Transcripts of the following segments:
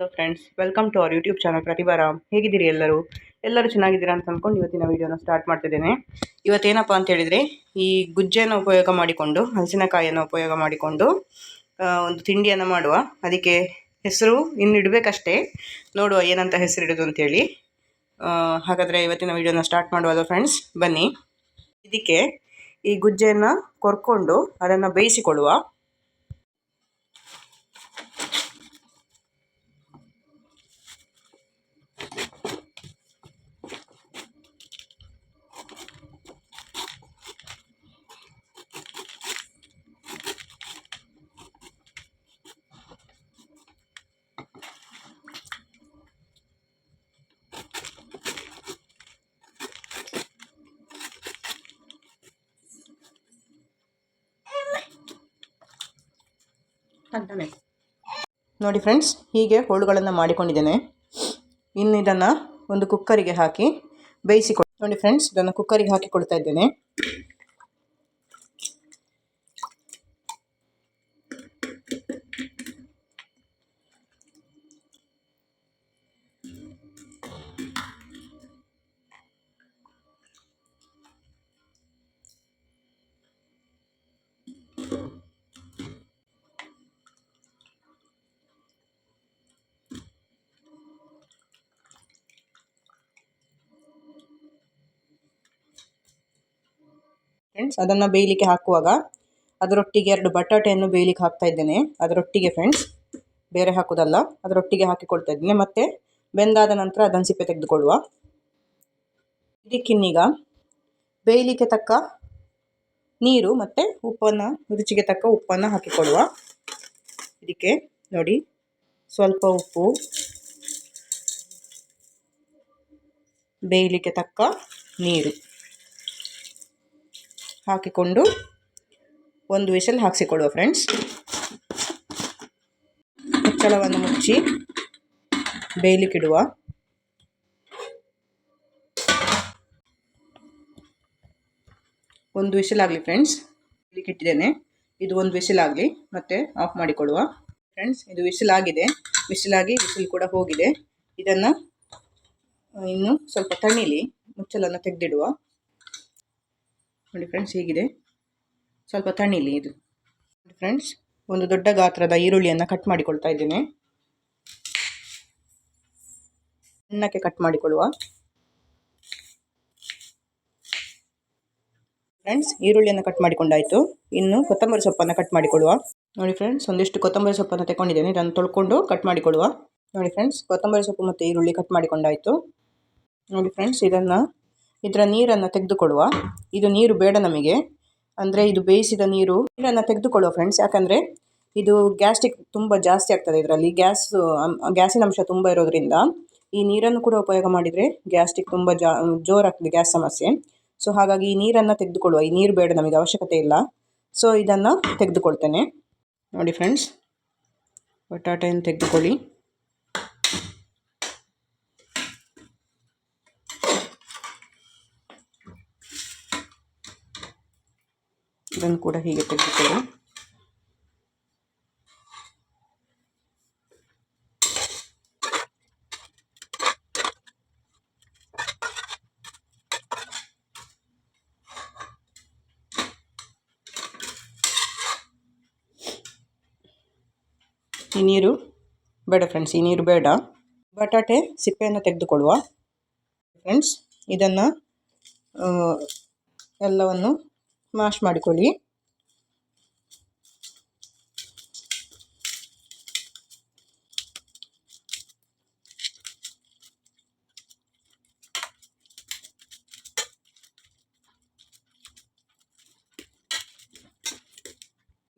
So friends welcome to our YouTube channel Pratibha Ram ಹೇಗಿದ್ದೀರಿ ಎಲ್ಲರೂ? ಎಲ್ಲರೂ ಚೆನ್ನಾಗಿದ್ದೀರಾ ಅಂತ ಅಂದ್ಕೊಂಡು ಇವತ್ತಿನ ವೀಡಿಯೋನ ಸ್ಟಾರ್ಟ್ ಮಾಡ್ತಿದ್ದೇನೆ. ಇವತ್ತೇನಪ್ಪ ಅಂತ ಹೇಳಿದರೆ, ಈ ಗುಜ್ಜೆಯನ್ನು ಉಪಯೋಗ ಮಾಡಿಕೊಂಡು, ಹಲಸಿನಕಾಯಿಯನ್ನು ಉಪಯೋಗ ಮಾಡಿಕೊಂಡು ಒಂದು ತಿಂಡಿಯನ್ನು ಮಾಡುವ. ಅದಕ್ಕೆ ಹೆಸರು ಇನ್ನು ಇಡಬೇಕಷ್ಟೇ. ನೋಡುವ ಏನಂತ ಹೆಸರು ಇಡೋದು ಅಂತೇಳಿ ಹಾಗಾದರೆ ಇವತ್ತಿನ ವೀಡಿಯೋನ ಸ್ಟಾರ್ಟ್ ಮಾಡುವ ಫ್ರೆಂಡ್ಸ್ ಬನ್ನಿ. ಇದಕ್ಕೆ ಈ ಗುಜ್ಜೆಯನ್ನು ಕೊರ್ಕೊಂಡು ಅದನ್ನು ಬೇಯಿಸಿಕೊಳ್ಳುವ. ನೋಡಿ ಫ್ರೆಂಡ್ಸ್ ಹೀಗೆ ಹೋಳುಗಳನ್ನು ಮಾಡಿಕೊಂಡಿದ್ದೇನೆ. ಇನ್ನು ಇದನ್ನು ಒಂದು ಕುಕ್ಕರಿಗೆ ಹಾಕಿ ಬೇಯಿಸಿಕೊಳ್ ನೋಡಿ ಫ್ರೆಂಡ್ಸ್ ಇದನ್ನು ಕುಕ್ಕರಿಗೆ ಹಾಕಿಕೊಳ್ತಾ ಇದ್ದೇನೆ. ಫ್ರೆಂಡ್ಸ್, ಅದನ್ನು ಬೇಯಲಿಕ್ಕೆ ಹಾಕುವಾಗ ಅದರೊಟ್ಟಿಗೆ ಎರಡು ಬಟಾಟೆಯನ್ನು ಬೇಯಲಿಕ್ಕೆ ಹಾಕ್ತಾ ಇದ್ದೇನೆ. ಅದರೊಟ್ಟಿಗೆ ಫ್ರೆಂಡ್ಸ್, ಬೇರೆ ಹಾಕೋದಲ್ಲ ಅದರೊಟ್ಟಿಗೆ ಹಾಕಿಕೊಳ್ತಾ ಇದ್ದೇನೆ. ಮತ್ತು ಬೆಂದಾದ ನಂತರ ಅದನ್ನು ಸಿಪ್ಪೆ ತೆಗೆದುಕೊಳ್ಳುವ. ಇದಕ್ಕಿನ್ನೀಗ ಬೇಯಲಿಕ್ಕೆ ತಕ್ಕ ನೀರು ಮತ್ತು ಉಪ್ಪನ್ನು, ರುಚಿಗೆ ತಕ್ಕ ಉಪ್ಪನ್ನು ಹಾಕಿಕೊಳ್ಳುವ. ಇದಕ್ಕೆ ನೋಡಿ, ಸ್ವಲ್ಪ ಉಪ್ಪು. ಬೇಯಲಿಕ್ಕೆ ತಕ್ಕ ನೀರು. ಹಾಕಿಕೊಂಡು ಒಂದು ವಿಷಲ್ ಹಾಕಿಸಿಕೊಳ್ಳುವ ಫ್ರೆಂಡ್ಸ್ ಮುಚ್ಚಳವನ್ನು ಮುಚ್ಚಿ ಬೇಯಲಿಕ್ಕಿಡುವ. ಒಂದು ವಿಷಲ್ ಆಗಲಿ ಫ್ರೆಂಡ್ಸ್ ಇಟ್ಟಿದ್ದೇನೆ ಇದು ಒಂದು ವಿಷಲ್ ಆಗಲಿ ಮತ್ತೆ ಆಫ್ ಮಾಡಿಕೊಳ್ಳುವ ಫ್ರೆಂಡ್ಸ್ ಇದು ವಿಷಲ್ ಆಗಿದೆ. ವಿಷಲಾಗಿ ವಿಷಲ್ ಕೂಡ ಹೋಗಿದೆ. ಇದನ್ನು ಇನ್ನು ಸ್ವಲ್ಪ ತಣಿಲಿ ಮುಚ್ಚಲನ್ನು ತೆಗೆದಿಡುವ. ನೋಡಿ ಫ್ರೆಂಡ್ಸ್ ಹೀಗಿದೆ? ಸ್ವಲ್ಪ ತಣ್ಣಿಲಿ ಇದು. ನೋಡಿ ಫ್ರೆಂಡ್ಸ್ ಒಂದು ದೊಡ್ಡ ಗಾತ್ರದ ಈರುಳ್ಳಿಯನ್ನು ಕಟ್ ಮಾಡಿಕೊಳ್ತಾ ಇದ್ದೇನೆ. ಸಣ್ಣಕ್ಕೆ ಕಟ್ ಮಾಡಿಕೊಳ್ಳುವ. ಫ್ರೆಂಡ್ಸ್ ಈರುಳ್ಳಿಯನ್ನು ಕಟ್ ಮಾಡಿಕೊಂಡಾಯಿತು. ಇನ್ನು ಕೊತ್ತಂಬರಿ ಸೊಪ್ಪನ್ನು ಕಟ್ ಮಾಡಿಕೊಳ್ಳುವ. ನೋಡಿ ಫ್ರೆಂಡ್ಸ್ ಒಂದಿಷ್ಟು ಕೊತ್ತಂಬರಿ ಸೊಪ್ಪನ್ನು ತಗೊಂಡಿದ್ದೇನೆ ಇದನ್ನು ತೊಳ್ಕೊಂಡು ಕಟ್ ಮಾಡಿಕೊಳ್ಳುವ. ನೋಡಿ ಫ್ರೆಂಡ್ಸ್ ಕೊತ್ತಂಬರಿ ಸೊಪ್ಪು ಮತ್ತು ಈರುಳ್ಳಿ ಕಟ್ ಮಾಡಿಕೊಂಡಾಯಿತು. ನೋಡಿ ಫ್ರೆಂಡ್ಸ್ ಇದನ್ನು ಇದರ ನೀರನ್ನು ತೆಗೆದುಕೊಳ್ಳುವ. ಇದು ನೀರು ಬೇಡ ನಮಗೆ. ಅಂದರೆ ಇದು ಬೇಯಿಸಿದ ನೀರು ನೀರನ್ನು ತೆಗೆದುಕೊಳ್ಳುವ ಫ್ರೆಂಡ್ಸ್ ಯಾಕಂದರೆ ಇದು ಗ್ಯಾಸ್ಟಿಕ್ ತುಂಬ ಜಾಸ್ತಿ ಆಗ್ತದೆ ಇದರಲ್ಲಿ. ಗ್ಯಾಸ್ ಗ್ಯಾಸಿನ ಅಂಶ ತುಂಬ ಇರೋದ್ರಿಂದ ಈ ನೀರನ್ನು ಕೂಡ ಉಪಯೋಗ ಮಾಡಿದರೆ ಗ್ಯಾಸ್ಟಿಕ್ ತುಂಬ ಜಾ ಜೋರಾಗ್ತದೆ ಗ್ಯಾಸ್ ಸಮಸ್ಯೆ. ಸೊ ಹಾಗಾಗಿ ಈ ನೀರನ್ನು ತೆಗೆದುಕೊಳ್ಳುವ, ಈ ನೀರು ಬೇಡ ನಮಗೆ ಅವಶ್ಯಕತೆ ಇಲ್ಲ. ಸೊ ಇದನ್ನು ತೆಗೆದುಕೊಳ್ತೇನೆ. ನೋಡಿ ಫ್ರೆಂಡ್ಸ್ ಬಟಾಟೆಯನ್ನು ತೆಗೆದುಕೊಳ್ಳಿ. ಇದನ್ನು ಕೂಡ ಹೀಗೆ ತೆಗೆದುಕೊಳ್ಳಿ. ಈ ನೀರು ಬೇಡ ಫ್ರೆಂಡ್ಸ್ ಈ ನೀರು ಬೇಡ. ಬಟಾಟೆ ಸಿಪ್ಪೆಯನ್ನು ತೆಗೆದುಕೊಳ್ಳುವ. ಫ್ರೆಂಡ್ಸ್ ಇದನ್ನು ಎಲ್ಲವನ್ನು ಮ್ಯಾಶ್ ಮಾಡಿಕೊಳ್ಳಿ.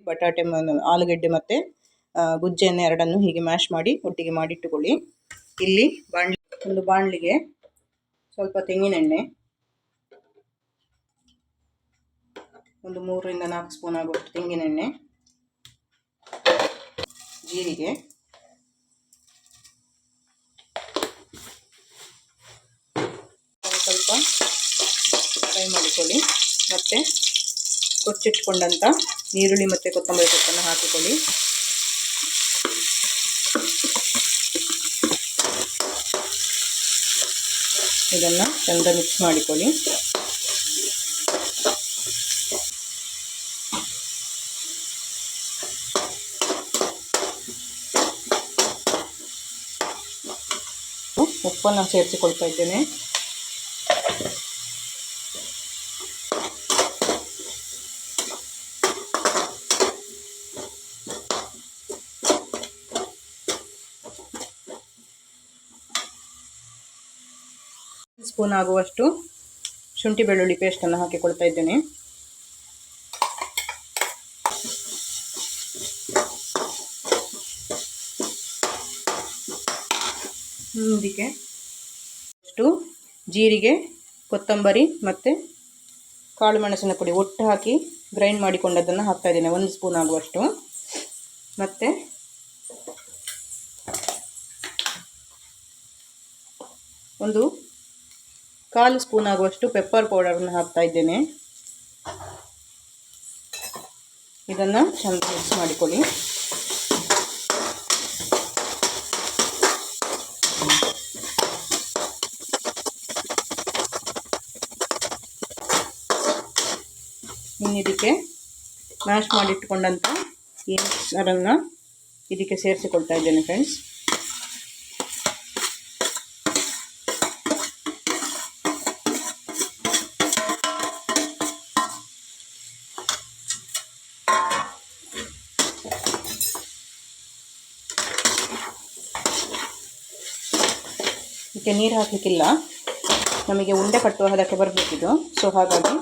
ಬಟಾಟೆ ಆಲೂಗಡ್ಡೆ ಮತ್ತೆ ಮತ್ತು ಗುಜ್ಜೆಯನ್ನು ಎರಡನ್ನು ಹೀಗೆ ಮ್ಯಾಶ್ ಮಾಡಿ ಒಟ್ಟಿಗೆ ಮಾಡಿಟ್ಟುಕೊಳ್ಳಿ. ಇಲ್ಲಿ ಬಾಣಲಿ ಒಂದು ಬಾಣಲಿಗೆ ಸ್ವಲ್ಪ ತೆಂಗಿನೆಣ್ಣೆ ಒಂದು ಮೂರರಿಂದ ನಾಲ್ಕು ಸ್ಪೂನ್ ಆಗುವಷ್ಟು ತೆಂಗಿನೆಣ್ಣೆ, ಜೀರಿಗೆ ಸ್ವಲ್ಪ ಫ್ರೈ ಮಾಡಿಕೊಳ್ಳಿ. ಮತ್ತು ಕೊಚ್ಚಿಟ್ಕೊಂಡಂಥ ಈರುಳ್ಳಿ ಮತ್ತು ಕೊತ್ತಂಬರಿ ಸೊಪ್ಪನ್ನು ಹಾಕಿಕೊಳ್ಳಿ. ಇದನ್ನು ಚಂದ ಮಿಕ್ಸ್ ಮಾಡಿಕೊಳ್ಳಿ. ಉಪ್ಪನ್ನು ಸೇರಿಸಿಕೊಳ್ತಾ ಇದ್ದೇನೆ. ಸ್ಪೂನ್ ಆಗುವಷ್ಟು ಶುಂಠಿ ಬೆಳ್ಳುಳ್ಳಿ ಪೇಸ್ಟನ್ನು ಹಾಕಿಕೊಳ್ತಾ ಇದ್ದೇನೆ. ಇದಕ್ಕೆ ಜೀರಿಗೆ, ಕೊತ್ತಂಬರಿ ಮತ್ತು ಕಾಳು ಮೆಣಸಿನ ಪುಡಿ ಒಟ್ಟು ಹಾಕಿ ಗ್ರೈಂಡ್ ಮಾಡಿಕೊಂಡದ್ದನ್ನು ಹಾಕ್ತಾ ಇದ್ದೇನೆ. ಒಂದು ಸ್ಪೂನ್ ಆಗುವಷ್ಟು. ಮತ್ತು ಒಂದು ಕಾಲು ಸ್ಪೂನ್ ಆಗುವಷ್ಟು ಪೆಪ್ಪರ್ ಪೌಡರನ್ನು ಹಾಕ್ತಾ ಇದ್ದೇನೆ. ಇದನ್ನು ಚೆಂದ ಮಿಕ್ಸ್ ಮಾಡಿಕೊಳ್ಳಿ. ಇದಕ್ಕೆ ಮ್ಯಾಶ್ ಮಾಡಿಟ್ಕೊಂಡಂಥ ಈ ಮಿಕ್ಸರನ್ನು ಇದಕ್ಕೆ ಸೇರಿಸಿಕೊಳ್ತಾ ಇದ್ದೇನೆ ಫ್ರೆಂಡ್ಸ್ ಇದಕ್ಕೆ ನೀರು ಹಾಕಲಿಕ್ಕಿಲ್ಲ. ನಮಗೆ ಉಂಡೆ ಕಟ್ಟುವ ಹದಕ್ಕೆ ಬರಬೇಕಿದು. ಸೊ ಹಾಗಾಗಿ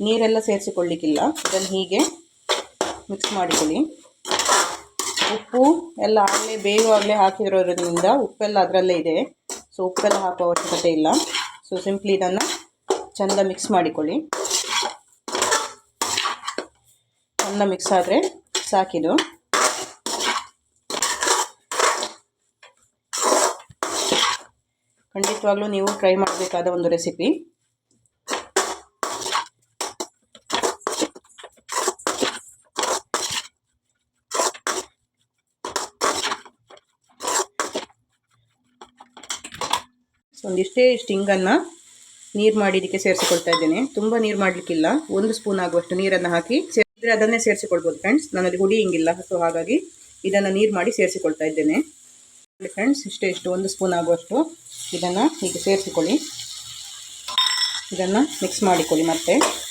ನೀರೆಲ್ಲ ಸೇರಿಸಿಕೊಳ್ಳಿಕ್ಕಿಲ್ಲ. ಇದನ್ನು ಹೀಗೆ ಮಿಕ್ಸ್ ಮಾಡಿಕೊಳ್ಳಿ. ಉಪ್ಪು ಎಲ್ಲ ಆಗಲೇ ಬೇಯುವಾಗಲೇ ಹಾಕಿರೋದ್ರಿಂದ ಉಪ್ಪೆಲ್ಲ ಅದರಲ್ಲೇ ಇದೆ. ಸೊ ಉಪ್ಪೆಲ್ಲ ಹಾಕೋ ಅವಶ್ಯಕತೆ ಇಲ್ಲ. ಸೊ ಸಿಂಪ್ಲಿ ಇದನ್ನು ಚೆಂದ ಮಿಕ್ಸ್ ಮಾಡಿಕೊಳ್ಳಿ. ಚೆಂದ ಮಿಕ್ಸ್ ಆದರೆ ಸಾಕಿದು ಖಂಡಿತವಾಗ್ಲೂ ನೀವು ಟ್ರೈ ಮಾಡಬೇಕಾದ ಒಂದು ರೆಸಿಪಿ ಒಂದಿಷ್ಟೇ ಇಷ್ಟು ನೀರು ಮಾಡಿ ಇದಕ್ಕೆ ಸೇರಿಸಿಕೊಳ್ತಾ ಇದ್ದೇನೆ. ತುಂಬ ನೀರು ಮಾಡಲಿಕ್ಕಿಲ್ಲ. ಒಂದು ಸ್ಪೂನ್ ಆಗುವಷ್ಟು ನೀರನ್ನು ಹಾಕಿ ಸೇರಿದ್ರೆ ಅದನ್ನೇ ಸೇರಿಸಿಕೊಳ್ಬೋದು ಫ್ರೆಂಡ್ಸ್ ನನ್ನಲ್ಲಿ ಹುಡಿ ಹಿಂಗಿಲ್ಲ ಸೊ ಹಾಗಾಗಿ ಇದನ್ನು ನೀರು ಮಾಡಿ ಸೇರಿಸಿಕೊಳ್ತಾ ಇದ್ದೇನೆ. ಫ್ರೆಂಡ್ಸ್ ಇಷ್ಟೇ ಇಷ್ಟು. ಒಂದು ಸ್ಪೂನ್ ಆಗುವಷ್ಟು ಇದನ್ನು ಹೀಗೆ ಸೇರಿಸಿಕೊಳ್ಳಿ. ಇದನ್ನು ಮಿಕ್ಸ್ ಮಾಡಿಕೊಳ್ಳಿ ಮತ್ತೆ.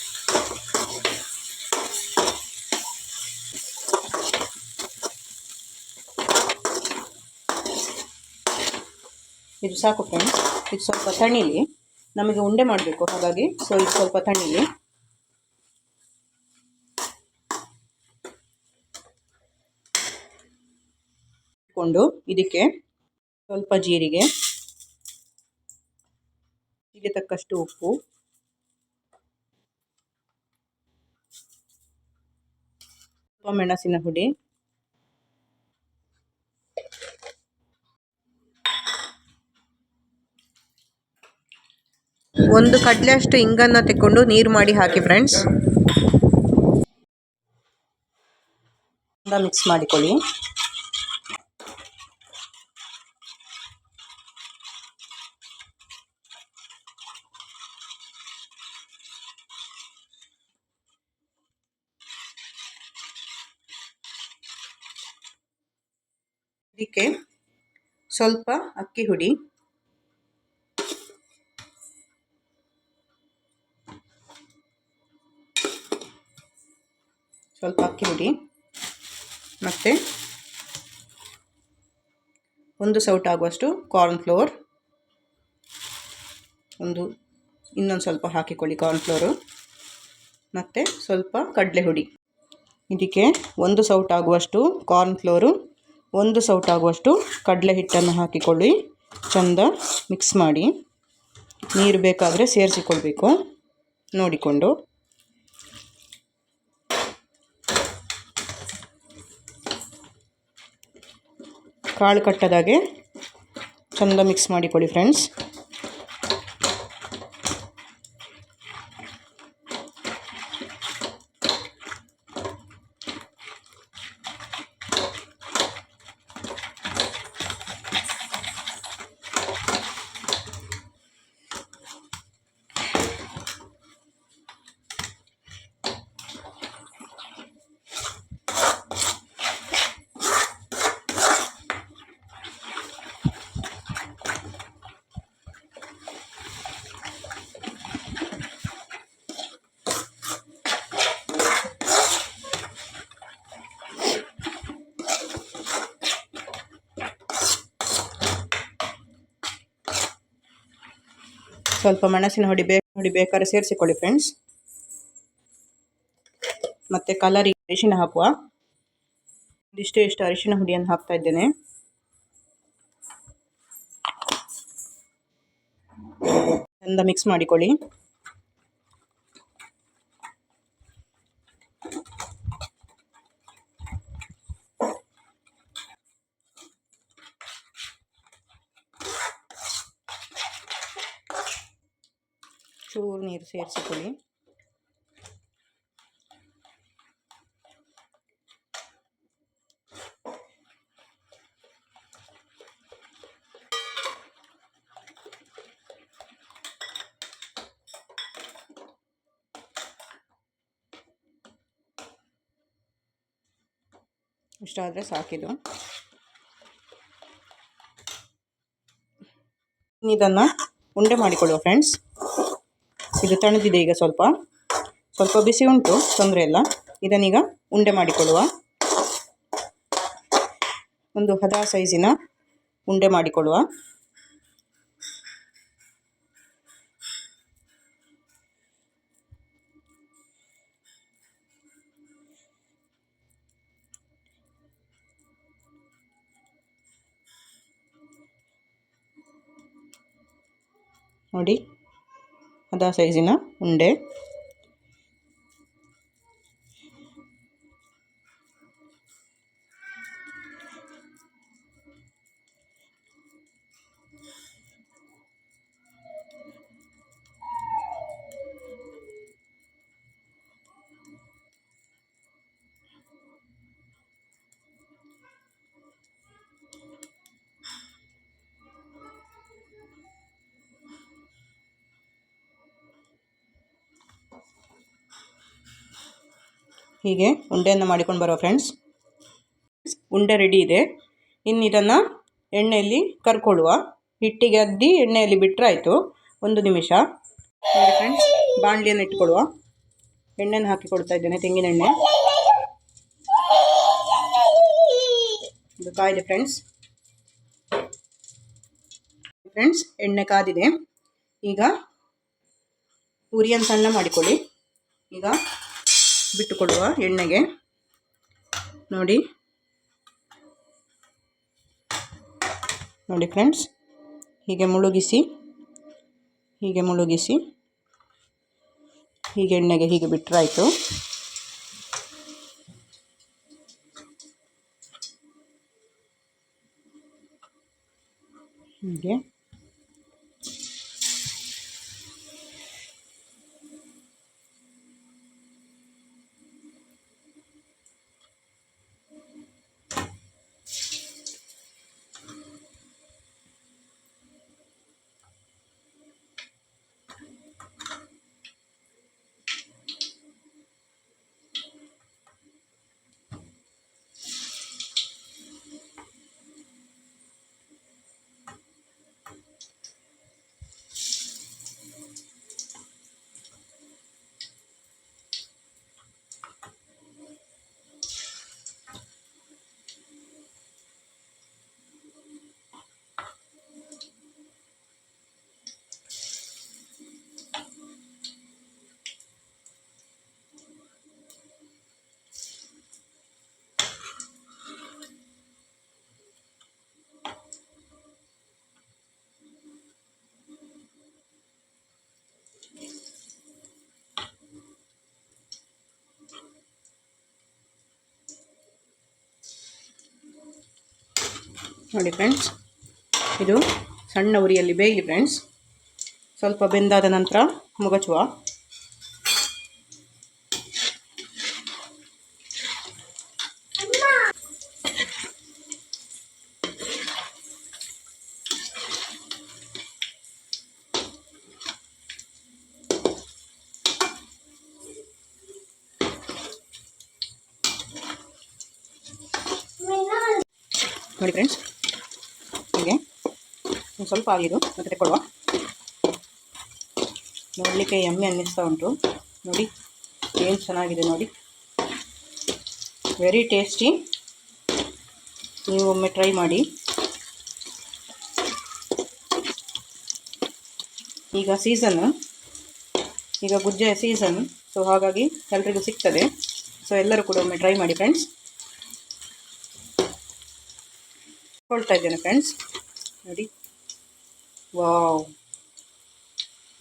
ಇದು ಸಾಕು ಫ್ರೆಂಡ್ಸ್ ಇದು ಸ್ವಲ್ಪ ತಣಿಲಿ ನಮಗೆ ಉಂಡೆ ಮಾಡಬೇಕು, ಹಾಗಾಗಿ ಸೊ ಇದು ಸ್ವಲ್ಪ ತಣಿಲಿ ಇಟ್ಕೊಂಡು ಇದಕ್ಕೆ ಸ್ವಲ್ಪ ಜೀರಿಗೆ. ಹೀಗೆ ತಕ್ಕಷ್ಟು ಉಪ್ಪು. ಸ್ವಲ್ಪ ಮೆಣಸಿನ ಹುಡಿ ಒಂದು ಕಡಲೆ ಅಷ್ಟು ಇಂಗನ್ನು ತೆಕ್ಕೊಂಡು ನೀರು ಮಾಡಿ ಹಾಕಿ ಫ್ರೆಂಡ್ಸ್ ಮಿಕ್ಸ್ ಮಾಡಿಕೊಳ್ಳಿ. ಇದಕ್ಕೆ ಸ್ವಲ್ಪ ಅಕ್ಕಿ ಹುಡಿ. ಸ್ವಲ್ಪ ಅಕ್ಕಿ ಹುಡಿ ಮತ್ತು ಒಂದು ಸೌಟ್ ಆಗುವಷ್ಟು ಕಾರ್ನ್ ಫ್ಲೋರ್ ಒಂದು, ಇನ್ನೊಂದು ಸ್ವಲ್ಪ ಹಾಕಿಕೊಳ್ಳಿ ಕಾರ್ನ್ ಫ್ಲೋರು ಮತ್ತು ಸ್ವಲ್ಪ ಕಡಲೆ ಹುಡಿ. ಇದಕ್ಕೆ ಒಂದು ಸೌಟ್ ಆಗುವಷ್ಟು ಕಾರ್ನ್ ಫ್ಲೋರು ಒಂದು ಸೌಟ್ ಆಗುವಷ್ಟು ಕಡಲೆ ಹಿಟ್ಟನ್ನು ಹಾಕಿಕೊಳ್ಳಿ. ಚೆಂದ ಮಿಕ್ಸ್ ಮಾಡಿ. ನೀರು ಬೇಕಾದರೆ ಸೇರಿಸಿಕೊಳ್ಬೇಕು. ನೋಡಿಕೊಂಡು. ಕಾಳು ಕಟ್ಟದಾಗೆ ಚಂದ ಮಿಕ್ಸ್ ಮಾಡಿಕೊಳ್ಳಿ ಫ್ರೆಂಡ್ಸ್ ಸ್ವಲ್ಪ ಮೆಣಸಿನ ಹುಡಿ ಬೇಕು, ಹುಡಿ ಬೇಕಾದ್ರೆ ಸೇರಿಸಿಕೊಳ್ಳಿ ಫ್ರೆಂಡ್ಸ್ ಮತ್ತು ಕಲರಿಗೆ ಅರಿಶಿನ ಹಾಕುವ. ಇಷ್ಟು ಇಷ್ಟು ಅರಿಶಿನ ಹುಡಿಯನ್ನು ಹಾಕ್ತಾ ಇದ್ದೇನೆ. ಚಂದ ಮಿಕ್ಸ್ ಮಾಡಿಕೊಳ್ಳಿ. ಚೂರು ನೀರು ಸೇರಿಸಿಕೊಳ್ಳಿ ಇಷ್ಟಾದರೆ ಸಾಕಿದು ಇದನ್ನು ಉಂಡೆ ಮಾಡಿಕೊಳ್ಳುವ ಫ್ರೆಂಡ್ಸ್ ಇದು ತಣದಿದೆ ಈಗ ಸ್ವಲ್ಪ. ಸ್ವಲ್ಪ ಬಿಸಿ ಉಂಟು, ತೊಂದರೆ ಇಲ್ಲ. ಇದನ್ನೀಗ ಉಂಡೆ ಮಾಡಿಕೊಳ್ಳುವ. ಒಂದು ಹದ ಸೈಜಿನ ಉಂಡೆ ಮಾಡಿಕೊಳ್ಳುವ. ನೋಡಿ. ಅದ ಸೈಜಿನ ಉಂಡೆ ಹೀಗೆ ಉಂಡೆಯನ್ನು ಮಾಡಿಕೊಂಡು ಬರೋ ಫ್ರೆಂಡ್ಸ್ ಉಂಡೆ ರೆಡಿ ಇದೆ. ಇನ್ನು ಇದನ್ನು ಎಣ್ಣೆಯಲ್ಲಿ ಕರ್ಕೊಳ್ಳುವ. ಹಿಟ್ಟಿಗೆ ಅದ್ದಿ ಎಣ್ಣೆಯಲ್ಲಿ ಬಿಟ್ಟರಾಯಿತು ಒಂದು ನಿಮಿಷ. ಫ್ರೆಂಡ್ಸ್ ಬಾಣಲಿಯನ್ನು ಇಟ್ಕೊಳ್ಳುವ. ಎಣ್ಣೆಯನ್ನು ಹಾಕಿ ಕೊಡ್ತಾ ಇದ್ದೇನೆ, ತೆಂಗಿನ ಎಣ್ಣೆ. ಇದು ಕಾಯಿದೆ ಫ್ರೆಂಡ್ಸ್ ಫ್ರೆಂಡ್ಸ್ ಎಣ್ಣೆ ಕಾದಿದೆ. ಈಗ ಉರಿಯನ್ನು ಸಣ್ಣ ಮಾಡಿಕೊಳ್ಳಿ. ಈಗ ಬಿಟ್ಟುಕೊಡುವ ಎಣ್ಣೆಗೆ. ನೋಡಿ. ನೋಡಿ ಫ್ರೆಂಡ್ಸ್ ಹೀಗೆ ಮುಳುಗಿಸಿ ಹೀಗೆ ಮುಳುಗಿಸಿ ಹೀಗೆ ಎಣ್ಣೆಗೆ ಹೀಗೆ ಬಿಟ್ಟರಾಯಿತು ಹೀಗೆ. ನೋಡಿ ಫ್ರೆಂಡ್ಸ್ ಇದು ಸಣ್ಣ ಉರಿಯಲ್ಲಿ ಬೇಯಲಿ ಫ್ರೆಂಡ್ಸ್ ಸ್ವಲ್ಪ ಬೆಂದಾದ ನಂತರ ಮುಗಚುವ ನೋಡಿ ಫ್ರೆಂಡ್ಸ್ ಹೀಗೆ ಆಗಿದ್ದು ಮತ್ತೆ ತಗೊಳ್ಳುವ ನೋಡಲಿಕ್ಕೆ ಎಮ್ಮೆ ಅನ್ನಿಸ್ತಾ ಉಂಟು. ನೋಡಿ, ಏನು ಚೆನ್ನಾಗಿದೆ ನೋಡಿ. ವೆರಿ ಟೇಸ್ಟಿ ನೀವು ಒಮ್ಮೆ ಟ್ರೈ ಮಾಡಿ. ಈಗ ಸೀಸನ್ ಈಗ ಗುಜ್ಜೆ ಸೀಸನ್ ಸೊ ಹಾಗಾಗಿ ಎಲ್ರಿಗೂ ಸಿಗ್ತದೆ. ಸೊ ಎಲ್ಲರೂ ಕೂಡ ಒಮ್ಮೆ ಟ್ರೈ ಮಾಡಿ ಫ್ರೆಂಡ್ಸ್ ಕೊಳ್ತಾ ಇದ್ದೇನೆ ಫ್ರೆಂಡ್ಸ್ ನೋಡಿ. ವಾವ್.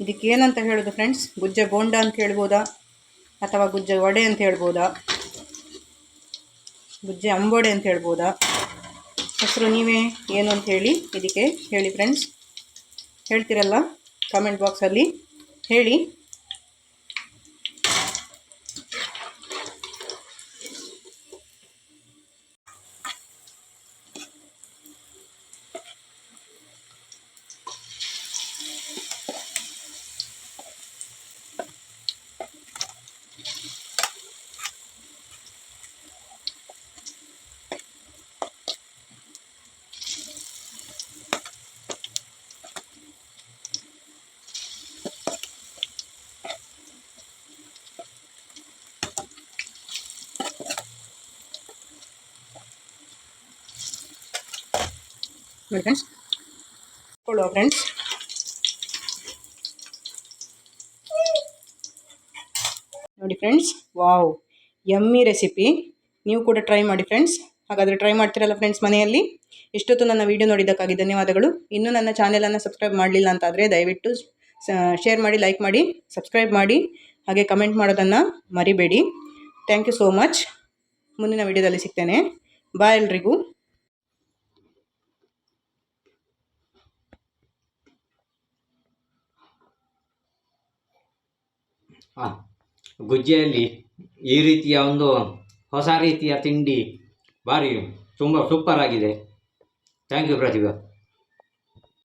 ಇದಕ್ಕೆ ಏನಂತ ಹೇಳೋದು ಫ್ರೆಂಡ್ಸ್? ಗುಜ್ಜೆ ಬೋಂಡ ಅಂತ ಹೇಳ್ಬೋದಾ? ಅಥವಾ ಗುಜ್ಜೆ ವಡೆ ಅಂತ ಹೇಳ್ಬೋದಾ? ಗುಜ್ಜೆ ಅಂಬೋಡೆ ಅಂತ ಹೇಳ್ಬೋದಾ? ಹೆಸರು ನೀವೇ, ಏನು ಅಂತ ಹೇಳಿ ಇದಕ್ಕೆ ಹೇಳಿ ಫ್ರೆಂಡ್ಸ್. ಹೇಳ್ತಿರಲ್ಲ? ಕಮೆಂಟ್ ಬಾಕ್ಸಲ್ಲಿ ಹೇಳಿ. ನೋಡಿ ಫ್ರೆಂಡ್ಸ್ ಕೊಳ್ಳುವ ಫ್ರೆಂಡ್ಸ್ ನೋಡಿ ಫ್ರೆಂಡ್ಸ್ ವಾವ್ ಯಮ್ಮಿ ರೆಸಿಪಿ ನೀವು ಕೂಡ ಟ್ರೈ ಮಾಡಿ ಫ್ರೆಂಡ್ಸ್ ಹಾಗಾದರೆ ಟ್ರೈ ಮಾಡ್ತೀರಲ್ಲ ಫ್ರೆಂಡ್ಸ್ ಮನೆಯಲ್ಲಿ? ಇಷ್ಟೊತ್ತು ನನ್ನ ವೀಡಿಯೋ ನೋಡಿದ್ದಕ್ಕಾಗಿ ಧನ್ಯವಾದಗಳು. ಇನ್ನೂ ನನ್ನ ಚಾನೆಲನ್ನು ಸಬ್ಸ್ಕ್ರೈಬ್ ಮಾಡಲಿಲ್ಲ ಅಂತಾದರೆ ದಯವಿಟ್ಟು ಶೇರ್ ಮಾಡಿ ಲೈಕ್ ಮಾಡಿ ಸಬ್ಸ್ಕ್ರೈಬ್ ಮಾಡಿ. ಹಾಗೆ ಕಮೆಂಟ್ ಮಾಡೋದನ್ನು ಮರಿಬೇಡಿ. ಥ್ಯಾಂಕ್ ಯು ಸೋ ಮಚ್ ಮುಂದಿನ ವೀಡಿಯೋದಲ್ಲಿ ಸಿಗ್ತೇನೆ. ಬಾಯ್ ಎಲ್ರಿಗೂ. ಗುಜ್ಜೆಯಲ್ಲಿ ಈ ರೀತಿಯ ಒಂದು ಹೊಸ ರೀತಿಯ ತಿಂಡಿ ಭಾರಿ ತುಂಬ ಸೂಪರ್ ಆಗಿದೆ. Thank you Pratibha.